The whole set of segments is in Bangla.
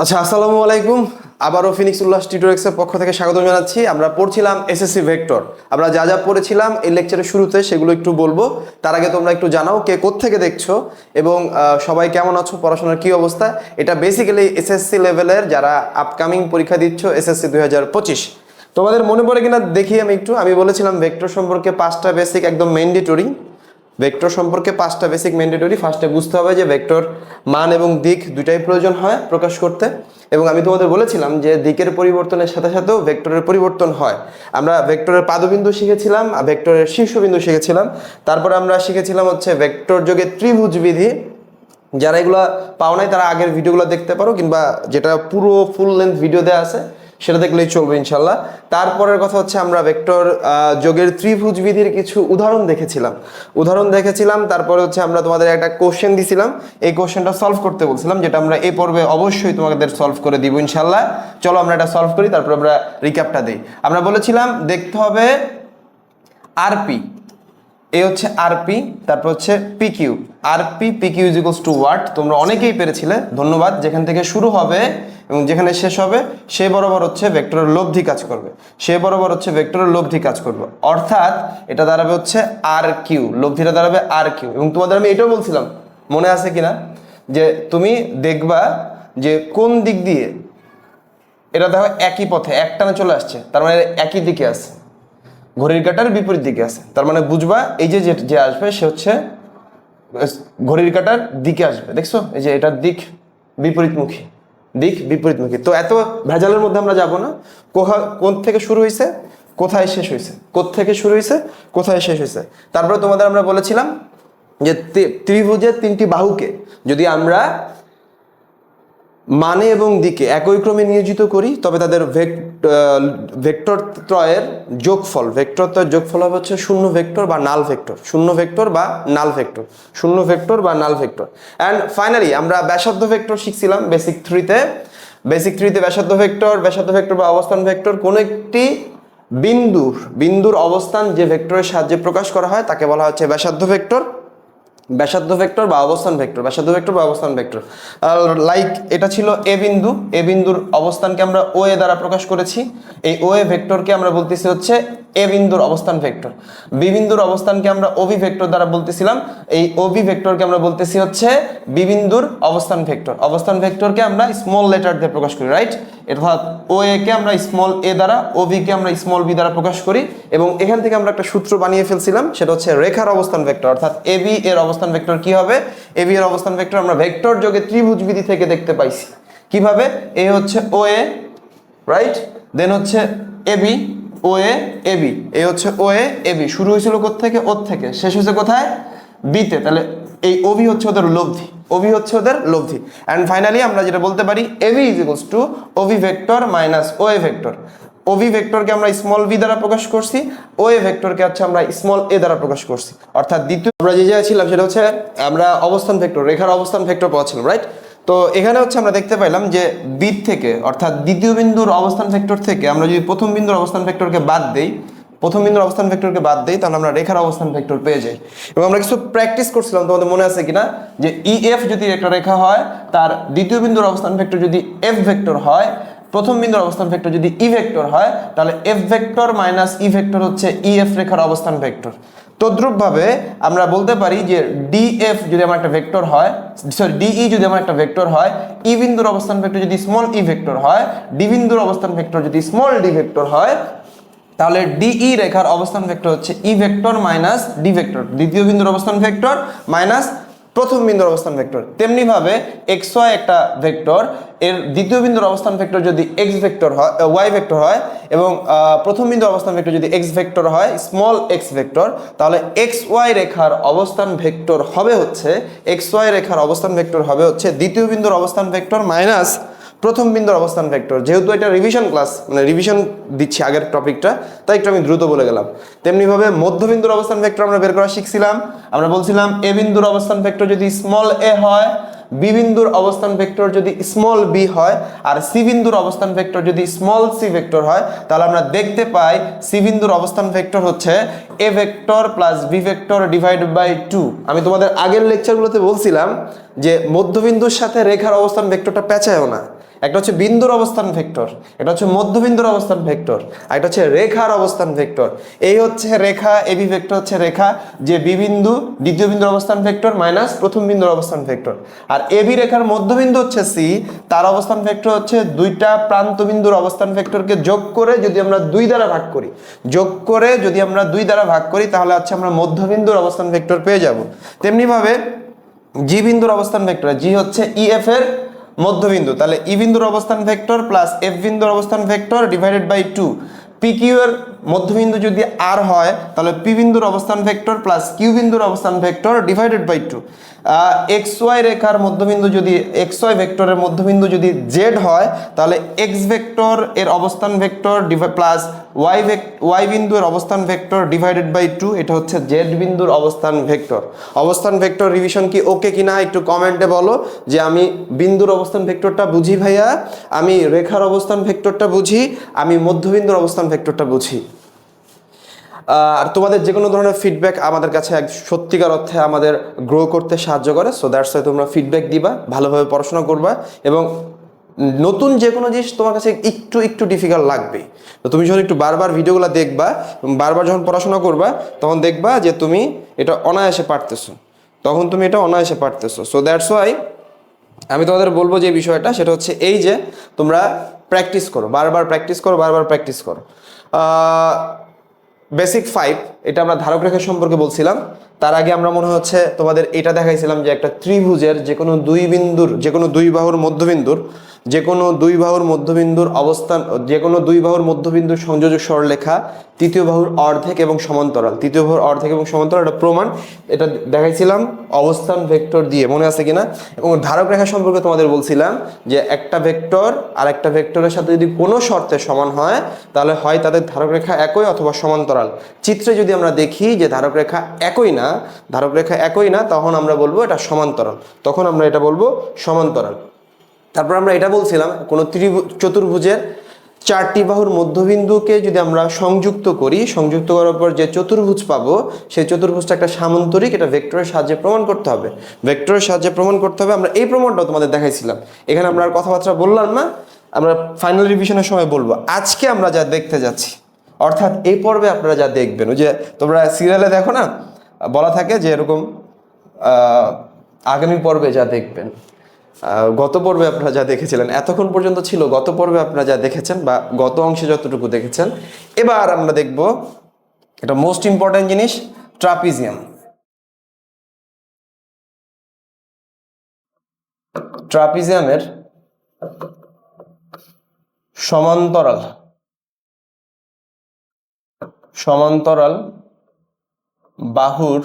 আচ্ছা আসসালামু আলাইকুম। আবারও ফিনিক্স উল্লাস টিটোরেক্সের পক্ষ থেকে স্বাগত জানাচ্ছি। আমরা পড়ছিলাম এসএসসি ভেক্টর আমরা যা যা পড়েছিলাম এই লেকচারের শুরুতে সেগুলো একটু বলব। তার আগে তোমরা একটু জানাও কে কোত্থেকে দেখছ এবং সবাই কেমন আছো, পড়াশোনার কি অবস্থা? এটা বেসিক্যালি এসএসসি লেভেলের যারা আপকামিং পরীক্ষা দিচ্ছ এসএসসি দুই হাজার পঁচিশ। তোমাদের মনে পড়ে কিনা দেখি আমি একটু। আমি বলেছিলাম ভেক্টর সম্পর্কে পাঁচটা বেসিক একদম ম্যান্ডেটরি ভেক্টর সম্পর্কে পাঁচটা বেসিক ম্যান্ডেটরি ফার্স্টে বুঝতে হবে যে ভেক্টর মান এবং দিক দুটাই প্রয়োজন হয় প্রকাশ করতে। এবং আমি তোমাদের বলেছিলাম যে দিকের পরিবর্তনের সাথে সাথেও ভেক্টরের পরিবর্তন হয়। আমরা ভেক্টরের পাদবিন্দু শিখেছিলাম, আর ভেক্টরের শীর্ষবিন্দু শিখেছিলাম। তারপরে আমরা শিখেছিলাম হচ্ছে ভেক্টর যোগে ত্রিভুজ বিধি। যারা এগুলো পাও নাই, তারা আগের ভিডিওগুলো দেখতে পারো, কিংবা যেটা পুরো ফুল লেন্থ ভিডিও দেওয়া আছে সেটা দেখলেই চলবে ইনশাল্লাহ। তারপরের কথা হচ্ছে আমরা ভেক্টর যোগের ত্রিভুজ বিধির কিছু উদাহরণ দেখেছিলাম। উদাহরণ দেখেছিলাম, তারপরে হচ্ছে আমরা তোমাদের একটা কোশ্চেন দিছিলাম। এই কোশ্চেনটা সলভ করতে বলছিলাম, যেটা আমরা এই পর্বে অবশ্যই তোমাদের সলভ করে দিব ইনশাল্লাহ। চলো আমরা এটা সলভ করি, তারপর আমরা রিক্যাপটা দিই। আমরা বলেছিলাম, দেখতে হবে আরপি এ হচ্ছে আরপি তারপর হচ্ছে PQ RP PQ is equals to what তোমরা অনেকেই পেরেছিলে, ধন্যবাদ। যেখান থেকে শুরু হবে এবং যেখানে শেষ হবে, সে বরাবর হচ্ছে ভেক্টরের লব্ধি কাজ করবে। সে বরাবর হচ্ছে ভেক্টরের লব্ধি কাজ করবে। অর্থাৎ এটা দাঁড়াবে হচ্ছে আর কিউ, লব্ধিটা দাঁড়াবে আর কিউ। এবং তোমাদের আমি এটাও বলছিলাম, মনে আছে কিনা? যে তুমি দেখবা যে কোন দিক দিয়ে এটা দেখো একই পথে, একটানে চলে আসছে, তার মানে একই দিকে আছে। ঘড়ির কাটার বিপরীত দিকে আছে। তার মানে বুঝবা, এই যে যে- আসবে, সে হচ্ছে, ঘড়ির কাটার দিকে আসবে। দেখছ? এই যে এটার দিক বিপরীতমুখী। দিক বিপরীতমুখী। তো এত ভেজালের মধ্যে আমরা যাব না। কোহা, কোন থেকে শুরু হয়েছে কোথায় শেষ হয়েছে থেকে শুরু হয়েছে কোথায় শেষ হয়েছে তারপরে তোমাদের আমরা বলেছিলাম যে ত্রিভুজের তিনটি বাহুকে যদি আমরা মানে এবং দিকে একই ক্রমে নিয়োজিত করি, তবে তাদের ভেক- ভেক্টর ত্রয়ের যোগফল ভেক্টর ত্রয়ের যোগফল হবে হচ্ছে শূন্য ভেক্টর বা নাল ভেক্টর শূন্য ভেক্টর বা নাল ভেক্টর শূন্য ভেক্টর বা নাল ভেক্টর অ্যান্ড ফাইনালি আমরা ব্যাসার্ধ ভেক্টর শিখছিলাম বেসিক থ্রিতে বেসিক থ্রিতে ব্যাসার্ধ ভেক্টর ব্যাসার্ধ ভেক্টর বা অবস্থান ভেক্টর কোনো একটি বিন্দুর বিন্দুর অবস্থান যে ভেক্টরের সাহায্যে প্রকাশ করা হয়, তাকে বলা হচ্ছে ব্যাসার্ধ ভেক্টর ব্যাসার্ধ ভেক্টর বা অবস্থান ভেক্টর, ব্যাসার্ধ ভেক্টর বা অবস্থান ভেক্টর। লাইক এটা ছিল এ বিন্দু এ বিন্দুর অবস্থানকে আমরা ও এ দ্বারা প্রকাশ করেছি। এই ও এ ভেক্টরকে আমরা বলতেছি হচ্ছে এ বিন্দুর অবস্থান ভেক্টর। বি বিন্দুর অবস্থানকে আমরা ওবি ভেক্টর দ্বারা বলতেছিলাম। এই ওবি ভেক্টরকে আমরা বলতেছি হচ্ছে বি বিন্দুর অবস্থান ভেক্টর। অবস্থান ভেক্টরকে আমরা স্মল লেটার দিয়ে প্রকাশ করি রাইট অর্থাৎ ও এ কে আমরা স্মল এ দ্বারা ও বি কে আমরা স্মল বি দ্বারা প্রকাশ করি এবং এখান থেকে আমরা একটা সূত্র বানিয়ে ফেলছিলাম, সেটা হচ্ছে রেখার অবস্থান ভেক্টর। অর্থাৎ এ বি এর অবস্থান ভেক্টর কি হবে? এ বি এর অবস্থান ভেক্টর আমরা ভেক্টর যোগে ত্রিভুজ বিধি থেকে দেখতে পাইছি। কীভাবে? এ হচ্ছে ও এ রাইট দেন হচ্ছে A B O A A B A হচ্ছে ও এ এ বি শুরু হয়েছিল কোথা থেকে ওর থেকে। শেষ হয়েছে কোথায়? বিতে তাহলে এই ওবি হচ্ছে ওদের লব্ধি ওবি হচ্ছে ওদের লব্ধি। অ্যান্ড ফাইনালি আমরা যেটা বলতে পারি AV is equals to OB vector minus O A vector OB ভেক্টরকে আমরা স্মল ভি দ্বারা প্রকাশ করছি ও এ ভেক্টরকে হচ্ছে আমরা স্মল এ দ্বারা প্রকাশ করছি। অর্থাৎ দ্বিতীয় আমরা যে জায়গায় ছিলাম সেটা হচ্ছে আমরা অবস্থান ভেক্টর রেখার অবস্থান ভেক্টর পাচ্ছিলাম রাইট তো এখানে হচ্ছে আমরা দেখতে পাইলাম যে বি থেকে, অর্থাৎ দ্বিতীয় বিন্দুর অবস্থান ভেক্টর থেকে আমরা যদি প্রথম বিন্দুর অবস্থান ভেক্টরকে বাদ দেই প্রথম বিন্দুর অবস্থান ভেক্টরকে বাদ দেই, তাহলে আমরা রেখার অবস্থান ভেক্টর পেয়ে যাই। এবং আমরা কিছু প্র্যাকটিস করছিলাম, তোমাদের মনে আছে কিনা? যে ই এফ যদি একটা রেখা হয়, তার দ্বিতীয় বিন্দুর অবস্থান ভেক্টর যদি এফ ভেক্টর হয়, প্রথম বিন্দুর অবস্থান ভেক্টর যদি ই ভেক্টর হয়, তাহলে F vector minus E vector হচ্ছে ই এফ রেখার অবস্থান ভেক্টর। তদ্রূপভাবে আমরা বলতে পারি যে ডিএফ যদি আমার একটা ভেক্টর হয় সরি ডিই যদি আমার একটা ভেক্টর হয় ই বিন্দুর অবস্থান ভেক্টর যদি স্মল ই ভেক্টর হয় ডি বিন্দুর অবস্থান ভেক্টর যদি স্মল ডি ভেক্টর হয় তাহলে ডিই রেখার অবস্থান ভেক্টর হচ্ছে E vector minus D vector দ্বিতীয় বিন্দুর অবস্থান ভেক্টর মাইনাস প্রথম বিন্দুর অবস্থান ভেক্টর তেমনি ভাবে এক্স ওয়াই একটা ভেক্টর এর দ্বিতীয় বিন্দুর অবস্থান ভেক্টর যদি এক্স ভেক্টর হয় ওয়াই ভেক্টর হয়, এবং প্রথম বিন্দুর অবস্থান ভেক্টর যদি এক্স ভেক্টর হয় স্মল এক্স ভেক্টর তাহলে এক্স ওয়াই রেখার অবস্থান ভেক্টর হবে হচ্ছে এক্স ওয়াই রেখার অবস্থান ভেক্টর হবে হচ্ছে দ্বিতীয় বিন্দুর অবস্থান ভেক্টর মাইনাস প্রথম বিন্দুর অবস্থান ভেক্টর যেহেতু এটা রিভিশন ক্লাস মানে রিভিশন দিচ্ছি আগের টপিকটা তাই একটু আমি দ্রুত বলে গেলাম। তেমনিভাবে মধ্যবিন্দুর অবস্থান ভেক্টর আমরা বের করা শিখছিলাম। আমরা বলছিলাম এ বিন্দুর অবস্থান ভেক্টর যদি স্মল এ হয় বি বিন্দুর অবস্থান ভেক্টর যদি স্মল বি হয়, আর সি বিন্দুর অবস্থান ভেক্টর যদি স্মল সি ভেক্টর হয়, তাহলে আমরা দেখতে পাই সি বিন্দুর অবস্থান ভেক্টর হচ্ছে A vector plus B vector divide by two আমি তোমাদের আগের লেকচারগুলোতে বলছিলাম যে মধ্যবিন্দুর সাথে রেখার অবস্থান ভেক্টরটা পেঁচায়ও না। একটা হচ্ছে বিন্দুর অবস্থান ভেক্টর এটা হচ্ছে মধ্যবিন্দুর অবস্থান ভেক্টর, আর এটা হচ্ছে রেখার অবস্থান ভেক্টর। এই হচ্ছে রেখা এবি ভেক্টর হচ্ছে রেখা, যে বি বিন্দু দ্বিতীয় বিন্দুর অবস্থান ভেক্টর মাইনাস প্রথম বিন্দুর অবস্থান ভেক্টর। আর এবি রেখার মধ্যবিন্দু হচ্ছে সি তার অবস্থান ভেক্টর হচ্ছে দুইটা প্রান্ত বিন্দুর অবস্থান ভেক্টরকে যোগ করে যদি আমরা দুই দ্বারা ভাগ করি। যোগ করে যদি আমরা দুই দ্বারা ভাগ করি, তাহলে হচ্ছে আমরা মধ্যবিন্দুর অবস্থান ভেক্টর পেয়ে যাব। তেমনিভাবে জি বিন্দুর অবস্থান ভেক্টর জি হচ্ছে ইএফ এর মধ্যবিন্দু, তাহলে ই বিন্দুর অবস্থান ভেক্টর প্লাস এফ বিন্দুর অবস্থান vector divided by two P Q এর মধ্যবিন্দু যদি আর হয়, তাহলে পি বিন্দুর অবস্থান ভেক্টর প্লাস কিউ বিন্দুর অবস্থান vector divided by two X Y রেখার মধ্যবিন্দু যদি এক্স ওয়াই ভেক্টরের মধ্যবিন্দু যদি জেড হয়, তাহলে এক্স ভেক্টর এর অবস্থান ভেক্টর প্লাস ওয়াই ওয়াই বিন্দুর অবস্থান ভেক্টর ডিভাইডেড বাই টু এটা হচ্ছে জেড বিন্দুর অবস্থান ভেক্টর অবস্থান ভেক্টর রিভিশন কি ওকে কিনা একটু কমেন্টে বলো, যে আমি বিন্দুর অবস্থান ভেক্টরটা বুঝি ভাইয়া, আমি রেখার অবস্থান ভেক্টরটা বুঝি, আমি মধ্যবিন্দুর অবস্থান ভেক্টরটা বুঝি। আর তোমাদের যে কোনো ধরনের ফিডব্যাক আমাদের কাছে এক সত্যিকার অর্থে আমাদের গ্রো করতে সাহায্য করে সো দ্যাটস ওয়াই তোমরা ফিডব্যাক দিবা, ভালোভাবে পড়াশোনা করবা, এবং নতুন যে কোনো জিনিস তোমার কাছে একটু একটু ডিফিকাল্ট লাগবে। তো তুমি যখন একটু বারবার ভিডিওগুলো দেখবা বারবার যখন পড়াশোনা করবা, তখন দেখবা যে তুমি এটা অনায়াসে পারতেছো। তখন তুমি এটা অনায়াসে পারতেছো। সো দ্যাটস ওয়াই আমি তোমাদের বলব যে বিষয়টা, সেটা হচ্ছে এই যে তোমরা প্র্যাকটিস করো, বারবার প্র্যাকটিস করো, বারবার প্র্যাকটিস করো। বেসিক ফাইভ এটা আমরা ধারক রেখা সম্পর্কে বলছিলাম। তার আগে আমরা মনে হচ্ছে তোমাদের এটা দেখাইছিলাম যে একটা ত্রিভুজের যে কোনো দুই বিন্দুর, যে কোনো দুই বাহুর মধ্যবিন্দুর যে কোনো দুই বাহুর মধ্যবিন্দুর অবস্থান যে কোনো দুই বাহুর মধ্যবিন্দুর সংযোজক সরলরেখা তৃতীয় বাহুর অর্ধেক এবং সমান্তরাল। তৃতীয় বাহুর অর্ধেক এবং সমান্তরাল, এটা প্রমাণ। এটা দেখাইছিলাম অবস্থান ভেক্টর দিয়ে, মনে আছে কিনা? এবং ধারক রেখা সম্পর্কে তোমাদের বলছিলাম যে একটা ভেক্টর আর একটা ভেক্টরের সাথে যদি কোনো শর্তে সমান হয়, তাহলে হয় তাদের ধারক রেখা একই অথবা সমান্তরাল। চিত্রে যদি আমরা দেখি যে ধারক রেখা একই না, ধারক রেখা একই না, তখন আমরা বলব এটা সমান্তরাল। তখন আমরা এটা বলব সমান্তরাল। তারপর আমরা এটা বলছিলাম, কোনো ত্রিভুজ চতুর্ভুজের চারটি বাহুর মধ্যবিন্দুকে যদি আমরা সংযুক্ত করি, সংযুক্ত করার পর যে চতুর্ভুজ পাবো, সেই চতুর্ভুজটা একটা সামান্তরিক, এটা ভেক্টরের সাহায্যে প্রমাণ করতে হবে। ভেক্টরের সাহায্যে প্রমাণ করতে হবে, আমরা এই প্রমাণটাও তোমাদের দেখাইছিলাম। এখানে আমরা আর কথাবার্তা বললাম না, আমরা ফাইনাল রিভিশনের সময় বলব। আজকে আমরা যা দেখতে যাচ্ছি, অর্থাৎ এই পর্বে আপনারা যা দেখবেন, ওই যে তোমরা সিরিয়ালে দেখো না, বলা থাকে যে এরকম আগামী পর্বে যা দেখবেন। গত পর্বে আপনারা যা দেখেছিলেন, এতক্ষণ পর্যন্ত ছিল গত পর্বে আপনারা যা দেখেছেন বা গত অংশে যতটুকু দেখেছেন। এবার আমরা দেখব এটা মোস্ট ইম্পর্ট্যান্ট জিনিস, ট্রাপিজিয়াম। ট্রাপিজিয়ামের সমান্তরাল সমান্তরাল বাহুর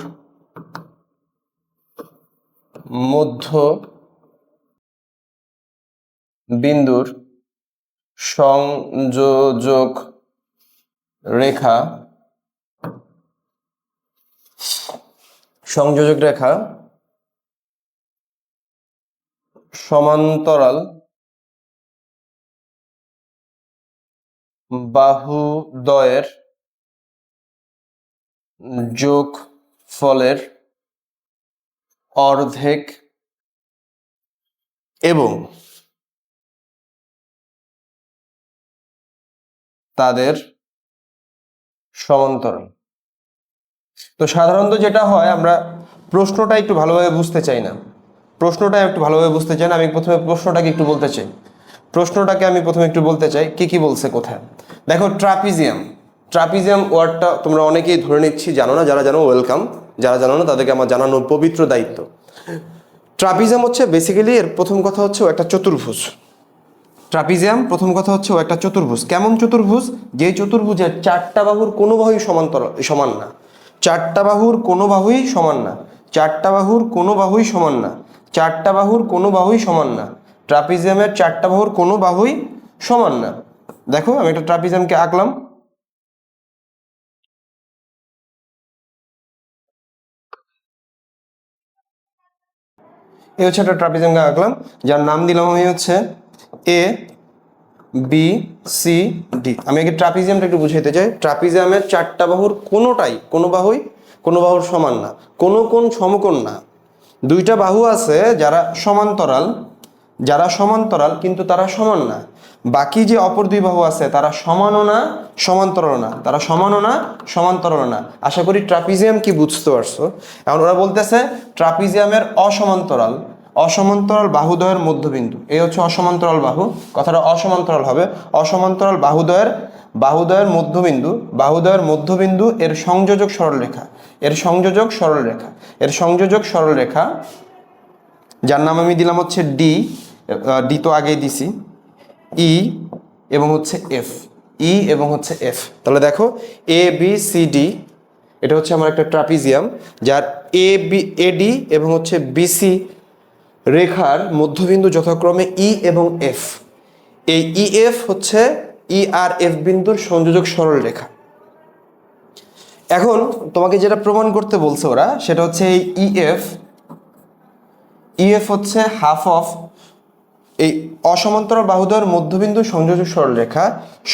মধ্য বিন্দুর সংযোজক রেখা সংযোজক রেখা সমান্তরাল বাহুদ্বয়ের যোগ ফলের অর্ধেক এবং তাদের সমান্তরাল। তো সাধারণত যেটা হয়, আমরা প্রশ্নটা একটু ভালোভাবে বুঝতে চাই না। প্রশ্নটা একটু ভালোভাবে বুঝতে চাই না, আমি প্রথমে প্রশ্নটাকে একটু বলতে চাই। প্রশ্নটাকে আমি প্রথমে একটু বলতে চাই, কি কি বলছে কোথায়? দেখো, ট্রাপিজিয়াম। ট্রাপিজিয়াম ওয়ার্ডটা তোমরা অনেকেই ধরে নিচ্ছি, জানো না, যারা জানো, ওয়েলকাম। যারা জানো না, তাদেরকে আমার জানানো পবিত্র দায়িত্ব। ট্রাপিজিয়াম হচ্ছে বেসিক্যালি এর প্রথম কথা হচ্ছে একটা চতুর্ভুজ। ট্রাপিজিয়াম, প্রথম কথা হচ্ছে ও একটা চতুর্ভুজ। কেমন চতুর্ভুজ? যে চতুর্ভুজের চারটা বাহুর কোনো বাহুই সমান্তরাল সমান না। চারটা বাহুর কোনো বাহুই সমান না। চারটা বাহুর কোনো বাহুই সমান না। চারটা বাহুর কোনো বাহুই সমান না। ট্রাপিজিয়ামের চারটা বাহুর কোনো বাহুই সমান না। দেখো, আমি একটা ট্রাপিজিয়ামকে আঁকলাম। এই হচ্ছে একটা ট্রাপিজিয়ামকে আঁকলাম। যার নাম দিলাম আমি হচ্ছে এ বি সি ডি আমি আগে ট্রাপিজিয়ামটা একটু বুঝাইতে চাই। ট্রাপিজিয়ামের চারটা বাহুর কোনোটাই, কোনো বাহুই, কোনো বাহুর সমান না, কোনো কোন সমকোণ না। দুইটা বাহু আছে যারা সমান্তরাল যারা সমান্তরাল কিন্তু তারা সমান না। বাকি যে অপর দুই বাহু আছে তারা সমানও না সমান্তরাল না। তারা সমানও না সমান্তরাল না। আশা করি ট্রাপিজিয়াম কি বুঝতে পারছ? এখন ওরা বলতেছে ট্রাপিজিয়ামের অসমান্তরাল। অসমান্তরাল বাহুদ্বয়ের মধ্যবিন্দু। এই হচ্ছে অসমান্তরাল বাহু। কথাটা অসমান্তরাল হবে। অসমান্তরাল বাহুদ্বয়ের বাহুদ্বয়ের মধ্যবিন্দু বাহুদ্বয়ের মধ্যবিন্দু এর সংযোজক সরলরেখা। এর সংযোজক সরলরেখা। এর সংযোজক সরলরেখা, যার নাম আমি দিলাম হচ্ছে ডি ডি তো আগেই দিছি। ই এবং হচ্ছে এফ ই এবং হচ্ছে এফ তাহলে দেখো এ বি সি ডি এটা হচ্ছে আমার একটা ট্রাপিজিয়াম, যার এ বি এডি এবং হচ্ছে বিসি রেখার মধ্যবিন্দু যথাক্রমে ই এবং এফ এই ই এফ হচ্ছে ই আর এফ বিন্দুর সংযোজক সরল রেখা। এখন তোমাকে যেটা প্রমাণ করতে বলছে ওরা, সেটা হচ্ছে এই ইএফ ইএফ হচ্ছে হাফ অফ এই অসমান্তরাল বাহুদয়ের মধ্যবিন্দু সংযোজক সরল রেখা,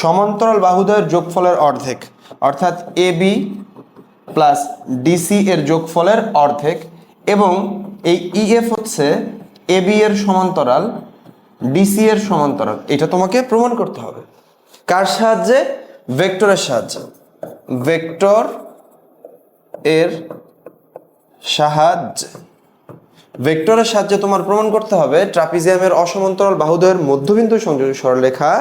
সমান্তরাল বাহুদয়ের যোগফলের অর্ধেক, অর্থাৎ এ বি প্লাস ডিসি এর যোগফলের অর্ধেক, এবং এই ইএফ হচ্ছে এ বি এর সমান্তরাল ডিসি এর সমান্তরাল, এটা তোমাকে প্রমাণ করতে হবে। কার সাহায্যে? ভেক্টরের সাহায্যে। ভেক্টর এর সাহায্যে। ভেক্টরের সাহায্যে তোমার প্রমাণ করতে হবে ট্রাপিজিয়ামের অসমান্তরাল বাহুদ্বয়ের মধ্যবিন্দু সংযোজক সরলরেখা,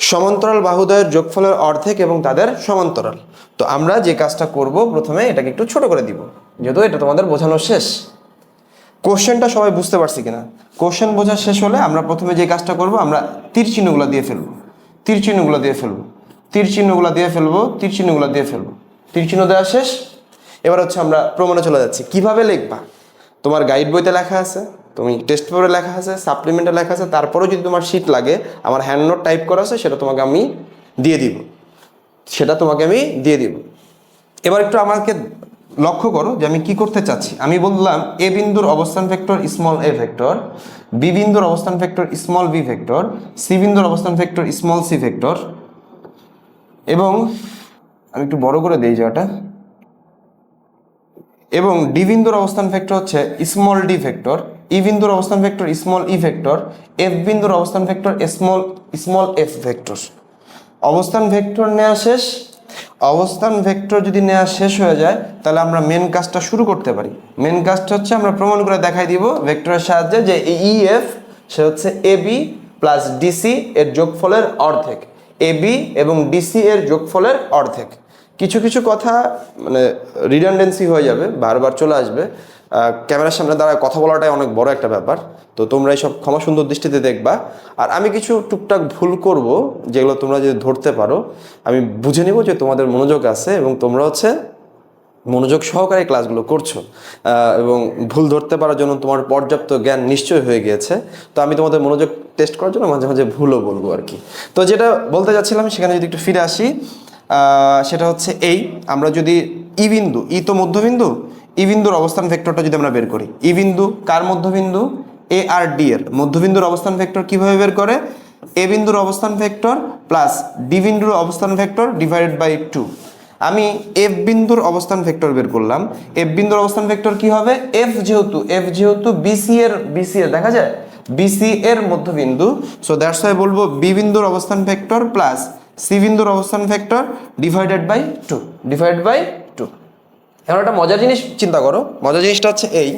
সমান্তরাল বাহুদ্বয়ের যোগফলের অর্ধেক এবং তাদের সমান্তরাল। তো আমরা যে কাজটা করব, প্রথমে এটাকে একটু ছোট করে দিব, যেহেতু এটা তোমাদের বোঝানো শেষ। কোশ্চেনটা সবাই বুঝতে পারছি কিনা? কোশ্চেন বোঝা শেষ হলে আমরা প্রথমে যে কাজটা করব, আমরা তীর চিহ্নগুলো দিয়ে ফেলব। তীর চিহ্নগুলো দিয়ে ফেলব। তীর চিহ্নগুলো দিয়ে ফেলব, তীর চিহ্নগুলো দিয়ে ফেলব। তীর চিহ্ন দেওয়া শেষ। এবার হচ্ছে আমরা প্রমাণে চলে যাচ্ছি। কীভাবে লিখবা? তোমার গাইড বইতে লেখা আছে, তুমি টেস্ট পেপারে লেখা আছে সাপ্লিমেন্টে লেখা আছে, তারপরেও যদি তোমার শিট লাগে, আমার হ্যান্ড নোট টাইপ করা আছে, সেটা তোমাকে আমি দিয়ে দিব। সেটা তোমাকে আমি দিয়ে দিব। এবার একটু আমাকে লক্ষ্য করো যে আমি কি করতে চাচ্ছি? আমি বললাম এ বিন্দুর অবস্থান vector small A vector B বিন্দুর অবস্থান vector small B vector C বিন্দুর অবস্থান ভেক্টর স্মল সি ভেক্টর এবং আমি একটু বড় করে দিই জায়গাটা এবং ডি বিন্দুর অবস্থান ভেক্টর হচ্ছে স্মল ডি ভেক্টর ই বিন্দুর অবস্থান vector small E vector F বিন্দুর অবস্থান vector small small F vector. অবস্থান ভেক্টর নেওয়া শেষ। অবস্থান ভেক্টর যদি নেওয়া শেষ হয়ে যায়, তাহলে আমরা মেন কাজটা শুরু করতে পারি। মেন কাজটা হচ্ছে আমরা প্রমাণ করে দেখাই দিব ভেক্টরের সাহায্যে যে ই এফ সে হচ্ছে এ বি প্লাস ডিসি এর যোগফলের অর্ধেক। এ বি এবং ডিসি এর যোগফলের অর্ধেক। কিছু কিছু কথা মানে রিডান্ডেন্সি হয়ে যাবে, বারবার চলে আসবে। ক্যামেরার সামনে দাঁড়ায় কথা বলাটাই অনেক বড় একটা ব্যাপার। তো তোমরা এইসব ক্ষমা সুন্দর দৃষ্টিতে দেখবা। আর আমি কিছু টুকটাক ভুল করব, যেগুলো তোমরা যদি ধরতে পারো, আমি বুঝে নেব যে তোমাদের মনোযোগ আছে এবং তোমরা হচ্ছে মনোযোগ সহকারে ক্লাসগুলো করছ। এবং ভুল ধরতে পারার জন্য তোমার পর্যাপ্ত জ্ঞান নিশ্চয় হয়ে গিয়েছে। তো আমি তোমাদের মনোযোগ টেস্ট করার জন্য মাঝে মাঝে ভুলও বলব আর কি। তো যেটা বলতে যাচ্ছিলাম, সেখানে যদি একটু ফিরে আসি সেটা হচ্ছে এই, আমরা যদি ই বিন্দু, ই তো মধ্যবিন্দু ই বিন্দুর অবস্থান ভেক্টরটা যদি আমরা বের করি ই বিন্দু কার মধ্যবিন্দু? এ আর ডি এর। মধ্যবিন্দুর অবস্থান ভেক্টর কীভাবে বের করে? এ বিন্দুর অবস্থান ভেক্টর প্লাস ডি বিন্দুর অবস্থান ভেক্টর ডিভাইডেড বাই টু আমি এফ বিন্দুর অবস্থান ভেক্টর বের করলাম। এফ বিন্দুর অবস্থান ভেক্টর কি হবে? এফ যেহেতু এফ যেহেতু বিসি এর বিসি এর, দেখা যায়? বিসি এর মধ্যবিন্দু। সো দ্যাটস ওয়াই বলব বি বিন্দুর অবস্থান ভেক্টর প্লাস সি বিন্দুর অবস্থান vector divided by two divide by এখন একটা মজার জিনিস চিন্তা করো। মজার জিনিসটা হচ্ছে এই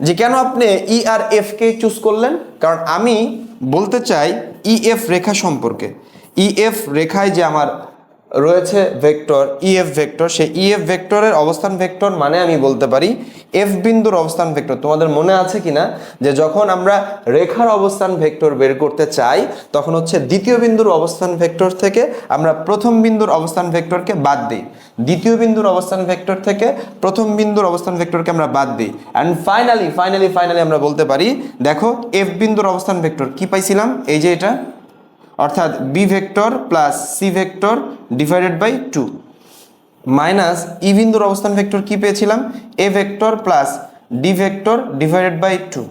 যে কেন আপনি ই আর এফ কে চুজ করলেন? কারণ আমি বলতে চাই ই এফ রেখা সম্পর্কে। ই এফ রেখায় যে আমার রয়েছে ভেক্টর ইএফ ভেক্টর সেই ই এফ ভেক্টরের অবস্থান ভেক্টর মানে আমি বলতে পারি এফ বিন্দুর অবস্থান ভেক্টর তোমাদের মনে আছে কিনা? যে যখন আমরা রেখার অবস্থান ভেক্টর বের করতে চাই, তখন হচ্ছে দ্বিতীয় বিন্দুর অবস্থান ভেক্টর থেকে আমরা প্রথম বিন্দুর অবস্থান ভেক্টরকে বাদ দিই। দ্বিতীয় বিন্দুর অবস্থান ভেক্টর থেকে প্রথম বিন্দুর অবস্থান ভেক্টরকে আমরা বাদ দিই। অ্যান্ড ফাইনালি ফাইনালি ফাইনালি আমরা বলতে পারি, দেখো এফ বিন্দুর অবস্থান ভেক্টর কি পাইছিলাম? এই যে এটা। অর্থাৎ B vector plus C vector divided by two minus E বিন্দুর অবস্থান ভেক্টর কি পেয়েছিলাম? A vector plus D vector divided by two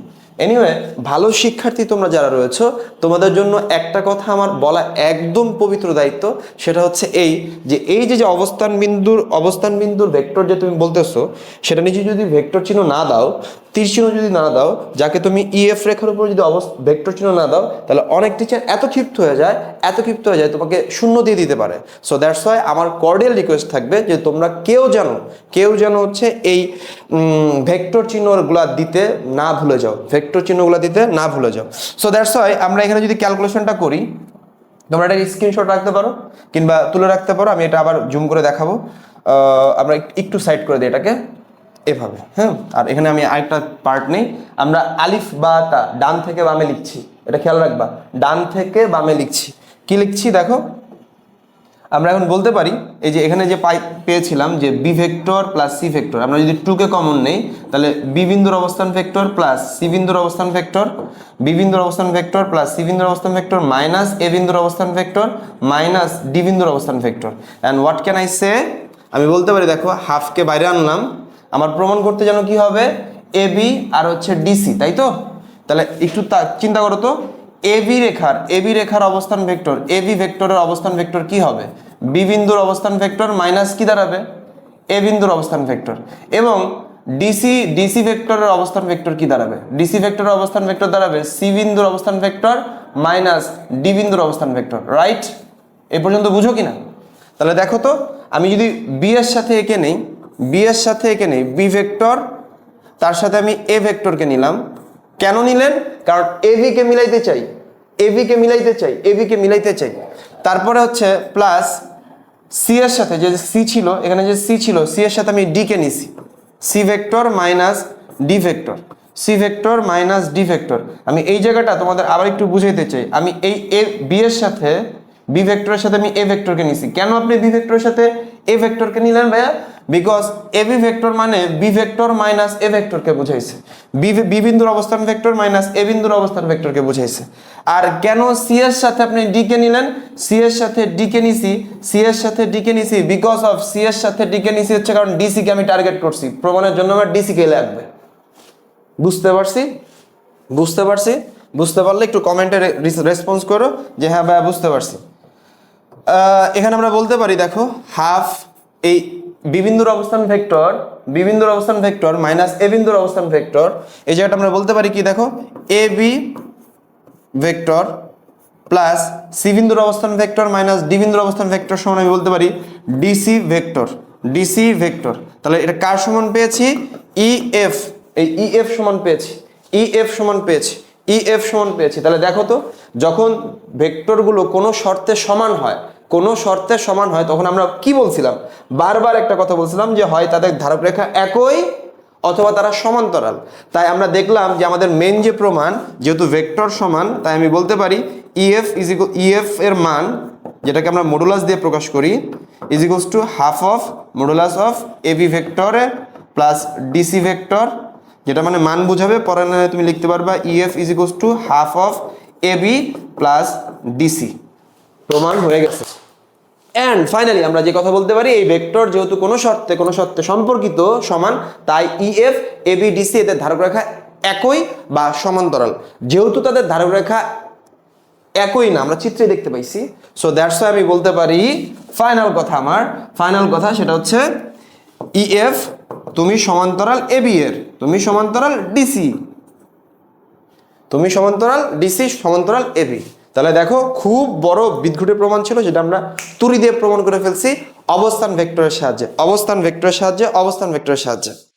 anyway ভালো শিক্ষার্থী তোমরা যারা রয়েছো, তোমাদের জন্য একটা কথা আমার বলা একদম পবিত্র দায়িত্ব, সেটা হচ্ছে এই যে এই যে যে অবস্থান বিন্দুর অবস্থান বিন্দুর ভেক্টর যে তুমি বলতেছো, সেটা নিচে যদি ভেক্টর চিহ্ন না দাও, তীর চিহ্ন যদি না দাও, যাকে তুমি ইএফ রেখার উপর যদি অবস্থ ভেক্টর চিহ্ন না দাও, তাহলে অনেক টিচার এত ক্ষিপ্ত হয়ে যায়, এত ক্ষিপ্ত হয়ে যায়, তোমাকে শূন্য দিয়ে দিতে পারে। সো দ্যাটস ওয়াই আমার কর্ডিয়াল রিকোয়েস্ট থাকবে যে, তোমরা কেউ যেন কেউ যেন হচ্ছে এই ভেক্টর চিহ্নগুলা দিতে না ভুলে যাও। ভেক্টর চিহ্নগুলো দিতে না ভুলে যাও। সো দ্যাটস ওয়াই আমরা এখানে যদি ক্যালকুলেশনটা করি, তোমরা এটা স্ক্রিনশট রাখতে পারো, কিংবা তুলে রাখতে পারো, আমি এটা আবার জুম করে দেখাবো। আমরা একটু সাইড করে দিই এটাকে এভাবে হ্যাঁ? আর এখানে আমি আরেকটা পার্ট নেই। আমরা আলিফ বা তা ডান থেকে বামে লিখছি, এটা খেয়াল রাখবা, ডান থেকে বামে লিখছি। কি লিখছি দেখো? আমরা এখন বলতে পারি, এই যে এখানে যে পাই, পেয়েছিলাম যে B vector plus C vector আমরা যদি টুকে কমন নেই, তাহলে বি বিন্দুর অবস্থান ভেক্টর প্লাস সি বিন্দুর অবস্থান ভেক্টর বি বিন্দুর অবস্থান ভেক্টর প্লাস সি বিন্দুর অবস্থান ভেক্টর মাইনাস এ বিন্দুর অবস্থান ভেক্টর মাইনাস ডি বিন্দুর অবস্থান vector and what can I say আমি বলতে পারি, দেখো হাফকে বাইরে আনলাম, আমার প্রমাণ করতে যেন কি হবে? এ বি আর হচ্ছে ডিসি তাই তো? তাহলে একটু চিন্তা করো তো। এবি রেখার এবি রেখার অবস্থান ভেক্টর এবি ভেক্টরের অবস্থান ভেক্টর কি হবে? বি বিন্দুর অবস্থান ভেক্টর মাইনাস কি দাঁড়াবে? এ বিন্দুর অবস্থান ভেক্টর। এবং ডিসি ডিসি ভেক্টরের অবস্থান ভেক্টর কি দাঁড়াবে? ডিসি ভেক্টরের অবস্থান ভেক্টর দাঁড়াবে সি বিন্দুর অবস্থান ভেক্টর মাইনাস ডি বিন্দুর অবস্থান ভেক্টর। রাইট এ পর্যন্ত বুঝো কি না তাহলে দেখো তো, আমি যদি বি এর সাথে একে নেই বি এর সাথে একে নেই বি ভেক্টর, তার সাথে আমি এ ভেক্টরকে নিলাম কেন নিলেন? কারণ এবি কে মিলাইতে চাই। এবি কে মিলাইতে চাই। এবি কে মিলাইতে চাই। তারপরে হচ্ছে প্লাস সি এর সাথে যে সি ছিল, এখানে যে সি ছিল সি এর সাথে আমি ডি কে নিছি। C vector minus D vector C vector minus D vector আমি এই জায়গাটা তোমাদের আবার একটু বুঝাইতে চাই। আমি এই এ বি এর সাথে বি ভেক্টরের সাথে আমি এ ভেক্টরকে নিছি। কেন আপনি বি ভেক্টরের সাথে এ ভেক্টরকে নিলেন ভাইয়া বিকজ এ বি ভেক্টর মানে বি ভেক্টর মাইনাস এ ভেক্টরকে বুঝাইছে। বি বিন্দুর অবস্থান ভেক্টর মাইনাস এ বিন্দুর অবস্থান ভেক্টরকে বুঝাইছে। আর কেন সি এর সাথে আপনি ডি কে নিলেন? সি এর সাথে ডি কে নিছি সি এর সাথে ডি কে নিছি বিকজ অফ সি এর সাথে ডি কে নিছি হচ্ছে কারণ ডিসি কে আমি টার্গেট করছি। প্রমাণের জন্য আমার ডিসি কে লাগবে। বুঝতে পারছি? বুঝতে পারছি? বুঝতে পারলে একটু কমেন্টে রেসপন্স করো যে হ্যাঁ ভাইয়া, বুঝতে পারছি। এখানে আমরা বলতে পারি, দেখো হাফ এই বিবিন্দুর অবস্থান ভেক্টর, বিবিন্দুর অবস্থান ভেক্টর মাইনাস এ বিন্দুর অবস্থান ভেক্টর, এই জায়গাটা আমরা বলতে পারি কি, দেখো A B vector plus C বিন্দুর অবস্থান ভেক্টর মাইনাস ডি বিন্দুর অবস্থান ভেক্টর সমান আমি বলতে পারি ডিসি ভেক্টর ডিসি ভেক্টর। তাহলে এটা কার সমান পেয়েছি? ই এফ এই ই এফ সমান পেয়েছি ই এফ সমান পেয়েছি ই এফ সমান পেয়েছি। তাহলে দেখো তো, যখন ভেক্টরগুলো কোনো শর্তে সমান হয় কোনো শর্তে সমান হয়, তখন আমরা কি বলছিলাম? বারবার একটা কথা বলছিলাম যে হয় তাদের ধারক রেখা একই অথবা তারা সমান্তরাল। তাই আমরা দেখলাম যে আমাদের মেন যে প্রমাণ, যেহেতু ভেক্টর সমান, তাই আমি বলতে পারি ইএফ ইজ ইএফ এর মান, যেটাকে আমরা মডুলাস দিয়ে প্রকাশ করি is equals to half of modulus of AB ভেক্টরে plus DC vector যেটা মানে মান বোঝাবে লাইনে তুমি লিখতে পারবা EF is equals to half of AB plus DC প্রমাণ হয়ে গেছে। অ্যান্ড ফাইনালি আমরা যে কথা বলতে পারি, এই ভেক্টর যেহেতু কোনো শর্তে কোনো শর্তে সম্পর্কিত, সমান, তাই E ইএফ এবিডিসি এদের ধারক রেখা একই বা সমান্তরাল। যেহেতু তাদের ধারক রেখা একই না, আমরা চিত্রে দেখতে পাইছি। সো দ্যাটস আমি বলতে পারি ফাইনাল কথা আমার। ফাইনাল কথা সেটা হচ্ছে ইএফ তুমি সমান্তরাল এবি এর, তুমি সমান্তরাল ডিসি তুমি সমান্তরাল ডিসি সমান্তরাল এবি তাহলে দেখো, খুব বড় বিদঘুটে প্রমাণ ছিল যেটা আমরা তুরি দিয়ে প্রমাণ করে ফেলছি। অবস্থান ভেক্টরের সাহায্যে, অবস্থান ভেক্টরের সাহায্যে, অবস্থান ভেক্টরের সাহায্যে।